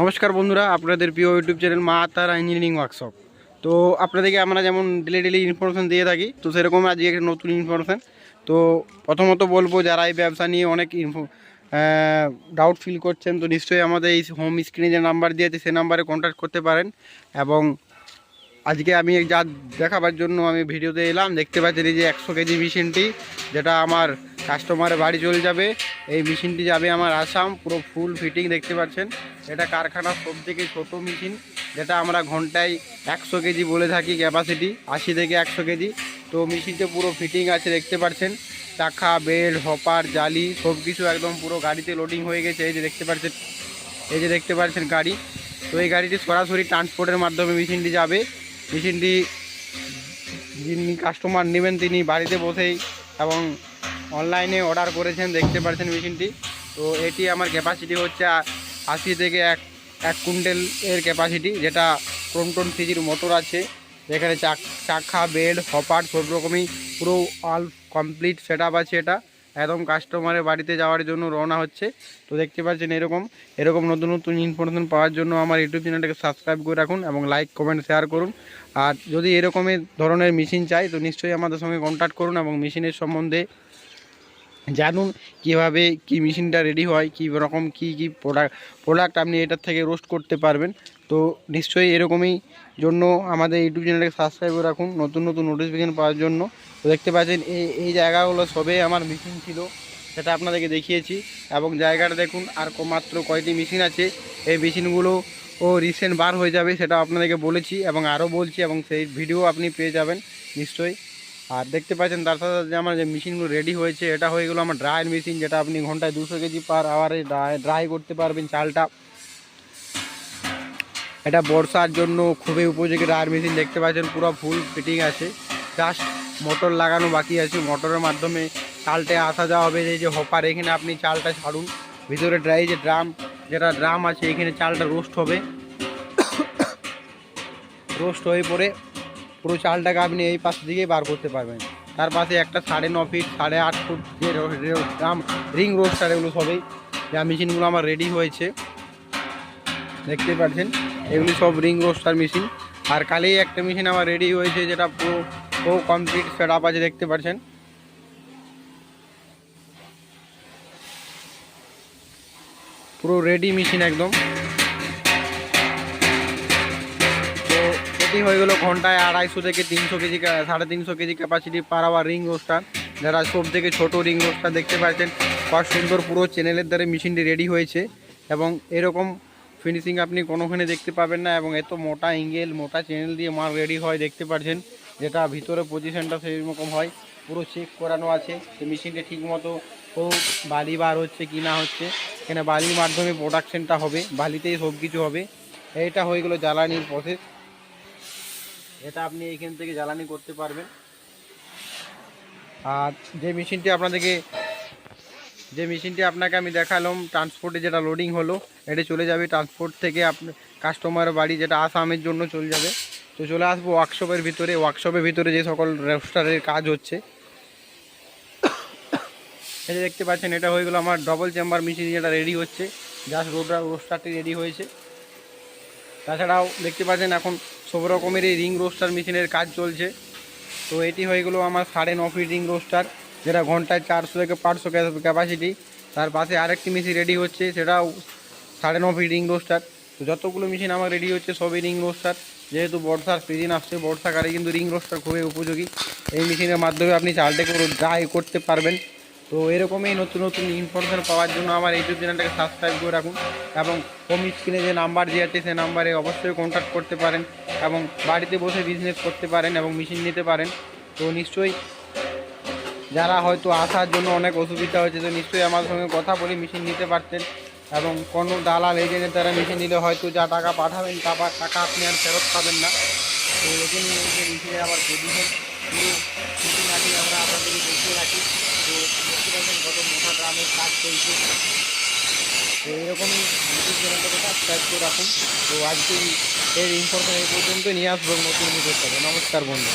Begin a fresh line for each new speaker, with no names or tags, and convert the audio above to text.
নমস্কার বন্ধুরা, আপনাদের প্রিয় ইউটিউব চ্যানেল মা তারা ইঞ্জিনিয়ারিং ওয়ার্কশপ তো আপনাদেরকে আমরা যেমন ডেলি ডেলি ইনফরমেশান দিয়ে থাকি, তো সেরকম আজকে একটা নতুন ইনফরমেশান তো প্রথমত বলব, যারা এই ব্যবসা নিয়ে অনেক ইনফো ডাউট ফিল করছেন, তো নিশ্চয়ই আমাদের এই হোম স্ক্রিনে যে নাম্বার দিয়েছে, সে নাম্বারে কন্ট্যাক্ট করতে পারেন। এবং আজকে আমি যা দেখাবার জন্য আমি ভিডিওতে এলাম, দেখতে পাচ্ছি যে একশো কেজি মেশিনটি যেটা আমার কাস্টমারের বাড়ি চলে যাবে। এই মেশিনটি যাবে আমার আসাম, পুরো ফুল ফিটিং দেখতে পাচ্ছেন। এটা কারখানার সব থেকে ছোটো মেশিন, যেটা আমরা ঘন্টায় একশো কেজি বলে থাকি ক্যাপাসিটি আশি থেকে একশো কেজি। তো মেশিনটা পুরো ফিটিং আছে দেখতে পাচ্ছেন। চাকা বেল্ট হপার জালি সব কিছু একদম পুরো গাড়িতে লোডিং হয়ে গেছে। এই যে দেখতে পাচ্ছেন, এই যে দেখতে পাচ্ছেন গাড়ি। তো এই গাড়িটি সরাসরি ট্রান্সপোর্টের মাধ্যমে মেশিনটি যাবে। মেশিনটি যিনি কাস্টমার নেবেন, তিনি বাড়িতে বসেই এবং অনলাইনে অর্ডার করেছেন, দেখতে পাচ্ছেন মেশিনটি। তো এটি আমার ক্যাপাসিটি হচ্ছে আশি থেকে এক এক কুইন্টাল এর ক্যাপাসিটি যেটা ক্রোমটন সিজির মোটর আছে। যেখানে চাক চাকা, বেড, হপার, সব রকমই পুরো অল কমপ্লিট সেট আছে এটা। একদম কাস্টমারের বাড়িতে যাওয়ার জন্য রওনা হচ্ছে। তো দেখতে পাচ্ছেন এরকম এরকম নতুন নতুন ইনফরমেশন পাওয়ার জন্য আমার ইউটিউব চ্যানেলটাকে সাবস্ক্রাইব করে রাখুন এবং লাইক কমেন্ট শেয়ার করুন। আর যদি এরকমের ধরনের মেশিন চাই, তো নিশ্চয়ই আমাদের সঙ্গে কন্ট্যাক্ট করুন এবং মেশিনের সম্বন্ধে জানুন কীভাবে কি মেশিনটা রেডি হয়, কী রকম কি কি প্রোডাক্ট প্রোডাক্ট আপনি এটার থেকে রোস্ট করতে পারবেন। তো নিশ্চয়ই এরকমই জন্য আমাদের ইউটিউব চ্যানেলটাকে সাবস্ক্রাইব করে রাখুন, নতুন নতুন নোটিফিকেশন পাওয়ার জন্য। তো দেখতে পাচ্ছেন এই এই জায়গাগুলো সবে আমার মেশিন ছিল, সেটা আপনাদেরকে দেখিয়েছি। এবং জায়গাটা দেখুন, আর মাত্র কয়টি মেশিন আছে, এই মেশিনগুলো ও রিসেন্ট বার হয়ে যাবে, সেটা আপনাদেরকে বলেছি এবং আরও বলছি এবং সেই ভিডিও আপনি পেয়ে যাবেন, নিশ্চয়ই। আর দেখতে পাচ্ছেন তার সাথে সাথে আমার যে মেশিনগুলো রেডি হয়েছে, এটা হয়ে গেলো আমার ড্রায়ার মেশিন যেটা আপনি ঘন্টায় দুশো কেজি পার আওয়ারে ড্রাই করতে পারবেন চালটা। এটা বর্ষার জন্য খুবই উপযোগী ড্রায়ার মেশিন দেখতে পাচ্ছেন পুরো ফুল ফিটিং আছে। জাস্ট মোটর লাগানো বাকি আছে মোটরের মাধ্যমে চালটা আসা যাওয়া হবে। এই যে হপার এখানে আপনি চালটা ছাড়ুন। ভিতরে ড্রাই যে ড্রাম যেটা ড্রাম আছে, এখানে চালটা রোস্ট হবে। রোস্ট হয়ে পরে পুরো চালটাকে আপনি এই পাশ দিকেই বার করতে পারবেন। তার পাশে একটা সাড়ে ন ফিট সাড়ে আট ফুট যে রিং রোস্টার এগুলো সবই যা মেশিনগুলো আমার রেডি হয়েছে। দেখতে পাচ্ছেন, এগুলি সব রিং রোস্টার মেশিন আর কালেই একটা মেশিন আমার রেডি হয়েছে, যেটা পুরো পুরো কমপ্লিট সেট আপ আছে, দেখতে পাচ্ছেন। পুরো রেডি মেশিন একদম। এটি হয়ে গেলো ঘন্টায় আড়াইশো থেকে তিনশো কেজি সাড়ে তিনশো KG capacity per hour ring roaster যারা সব থেকে ছোটো রিং রোস্টার দেখতে পাচ্ছেন কত সুন্দর পুরো চ্যানেলের দ্বারা মেশিনটি রেডি হয়েছে এবং এরকম ফিনিশিং আপনি কোনোখানে দেখতে পাবেন না এবং এত মোটা এঙ্গেল মোটা চ্যানেল দিয়ে মাল রেডি হয় দেখতে পাচ্ছেন, যেটা ভিতরে পজিশনটা রকম হয়, পুরো চেক করানো আছে, সেই মেশিনটা ঠিক মতো ও বালি বার হচ্ছে কি না হচ্ছে এখানে বালির মাধ্যমে প্রোডাকশনটা হবে, বালিতেই সব কিছু হবে। এটা হয়ে গেলো জ্বালানির প্রসেস এটা আপনি এখান থেকে জ্বালানি করতে পারবেন। আর যে মেশিনটি আপনাদেরকে, যে মেশিনটি আপনাকে আমি দেখালাম ট্রান্সপোর্টে যেটা লোডিং হলো, এটা চলে যাবে ট্রান্সপোর্ট থেকে আপনার কাস্টমার বাড়ি যেটা আসামের জন্য চলে যাবে। তো চলে আসব ওয়ার্কশপের ভিতরে। ওয়ার্কশপের ভিতরে যে সকল রোস্টারের কাজ হচ্ছে। এটা দেখতে পাচ্ছেন, এটা হয়ে গেলো আমার ডবল চেম্বার মেশিন যেটা রেডি হচ্ছে। জাস্ট রোডার রোস্টারটি রেডি হয়েছে। তাছাড়াও দেখতে পাচ্ছেন এখন সব রকমের এই রিং রোস্টার মেশিনের কাজ চলছে। তো এটি হয়ে গেলো আমার সাড়ে ন ফিট রিং রোস্টার, যেটা ঘন্টায় চারশো থেকে পাঁচশো ক্যাপাসিটি তার পাশে আরেকটি মেশিন রেডি হচ্ছে, সেটাও সাড়ে ন ফিট রিং রোস্টার। তো যতগুলো মেশিন আমার রেডি হচ্ছে, সবই রিং রোস্টার। যেহেতু বর্ষার সিজন আসছে, বর্ষাকালে কিন্তু রিং রোস্টার খুবই উপযোগী। এই মেশিনের মাধ্যমে আপনি চালটাকে ড্রাই করতে পারবেন। তো এরকমই নতুন নতুন ইনফরমেশন পাওয়ার জন্য আমার ইউটিউব চ্যানেলটাকে সাবস্ক্রাইব করে রাখুন এবং হোম স্ক্রিনে যে নাম্বার দিয়ে আছে, সেই নাম্বারে অবশ্যই কন্ট্যাক্ট করতে পারেন এবং বাড়িতে বসে বিজনেস করতে পারেন এবং মেশিন নিতে পারেন। তো নিশ্চয়ই যারা হয়তো আসার জন্য অনেক অসুবিধা হয়েছে, তো নিশ্চয়ই আমার সঙ্গে কথা বলে মেশিন নিতে পারতেন এবং কোনো দালাল এজেন্টের দ্বারা মেশিন নিলে হয়তো যা টাকা পাঠাবেন, তা টাকা আপনি আর ফেরত পাবেন না। তো এখানে যে মেশিনে আমার পজিশন পুরো আমরা আপনাদেরকে দেখিয়ে রাখি। তো মোটা গ্রামের কাজ চলছে। তো চ্যানেলটাকে সাবস্ক্রাইব করে রাখুন। তো আজকে এর ইনফরমেশন এই পর্যন্ত নিয়ে আসব নতুন নিজের সাথে নমস্কার বন্ধু